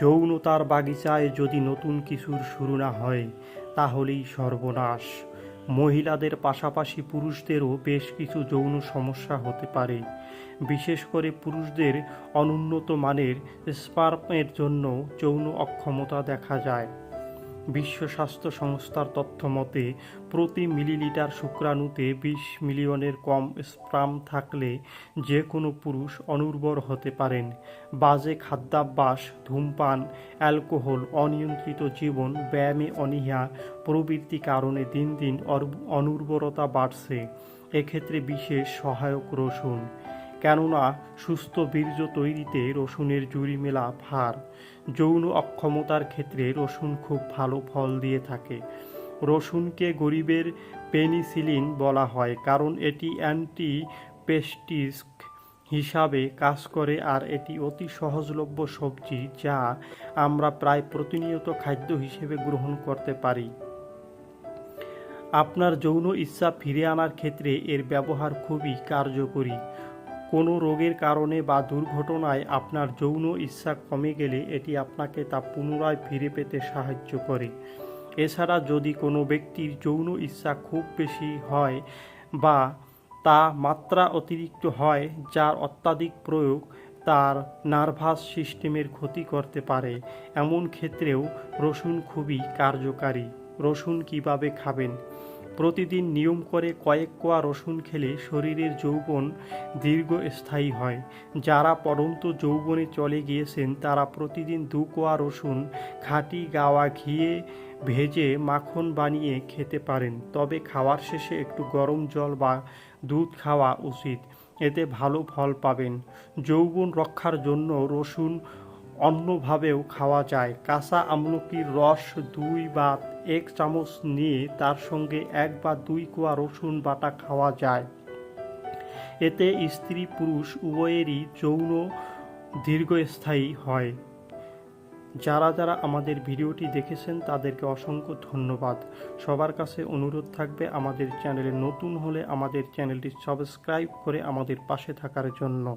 যৌনতার বাগিচায় যদি নতুন কিছুর শুরু না হয়, তাহলেই সর্বনাশ। মহিলাদের পাশাপাশি পুরুষদেরও বেশ কিছু যৌন সমস্যা হতে পারে। বিশেষ করে পুরুষদের অনুন্নত মানের স্পার্মের জন্য যৌন অক্ষমতা দেখা যায়। বিশ্ব স্বাস্থ্য সংস্থার তথ্য মতে, প্রতি মিলিলিটার শুক্রাণুতে বিশ মিলিয়নের কম স্পার্ম থাকলে যে কোনো পুরুষ অনুর্বর হতে পারেন। বাজে খাদ্যাভ্যাস, ধূমপান, অ্যালকোহল, অনিয়ন্ত্রিত জীবন, ব্যায়ামে অনীহা প্রভৃতি কারণে দিন দিন অনুর্বরতা বাড়ছে। এক্ষেত্রে বিশেষ সহায়ক রসুন। কেননা সুস্থ বীর্য তৈরিতে রসুনের জুড়ি মেলা ভার। যৌন অক্ষমতার ক্ষেত্রে রসুন খুব ভালো ফল দিয়ে থাকে। রসুনকে গরিবের পেনিসিলিন বলা হয়, কারণ এটি অ্যান্টি পেস্টিস হিসাবে কাজ করে আর এটি অতি সহজলভ্য সবজি যা আমরা প্রায় প্রতিনিয়ত খাদ্য হিসেবে গ্রহণ করতে পারি। আপনার যৌন ইচ্ছা ফিরে আনার ক্ষেত্রে এর ব্যবহার খুবই কার্যকরী। কোনো রোগের কারণে বা দুর্ঘটনায় আপনার যৌন ইচ্ছা কমে গেলে এটি আপনাকে তা পুনরায় ফিরে পেতে সাহায্য করে। এছাড়া যদি কোনো ব্যক্তির যৌন ইচ্ছা খুব বেশি হয় বা তা মাত্রা অতিরিক্ত হয়, যার অত্যাধিক প্রয়োগ, তার নার্ভাস সিস্টেমের ক্ষতি করতে পারে। এমন ক্ষেত্রেও রসুন খুবই কার্যকারী। রসুন কীভাবে খাবেন? প্রতিদিন নিয়ম করে কয়েক কোয়া রসুন খেলে শরীরের যৌবন দীর্ঘস্থায়ী হয়। যারা পরন্ত যৌবনে চলে গিয়েছেন, তারা প্রতিদিন দু কোয়া রসুন খাঁটি গাওয়া ঘিয়ে ভেজে মাখন বানিয়ে খেতে পারেন। তবে খাওয়ার শেষে একটু গরম জল বা দুধ খাওয়া উচিত। এতে ভালো ফল পাবেন। যৌবন রক্ষার জন্য রসুন অন্যভাবেও খাওয়া যায়। কাঁচা আমলকির রস দুই বা এক চামচ নিয়ে তার সঙ্গে এক বা দুই কোয়া রসুন বাটা খাওয়া যায়। এতে স্ত্রী পুরুষ উভয়েরই যৌন দীর্ঘস্থায়ী হয়। যারা যারা আমাদের ভিডিওটি দেখেছেন, তাদেরকে অসংখ্য ধন্যবাদ। সবার কাছে অনুরোধ থাকবে আমাদের চ্যানেলে নতুন হলে আমাদের চ্যানেলটি সাবস্ক্রাইব করে আমাদের পাশে থাকার জন্য।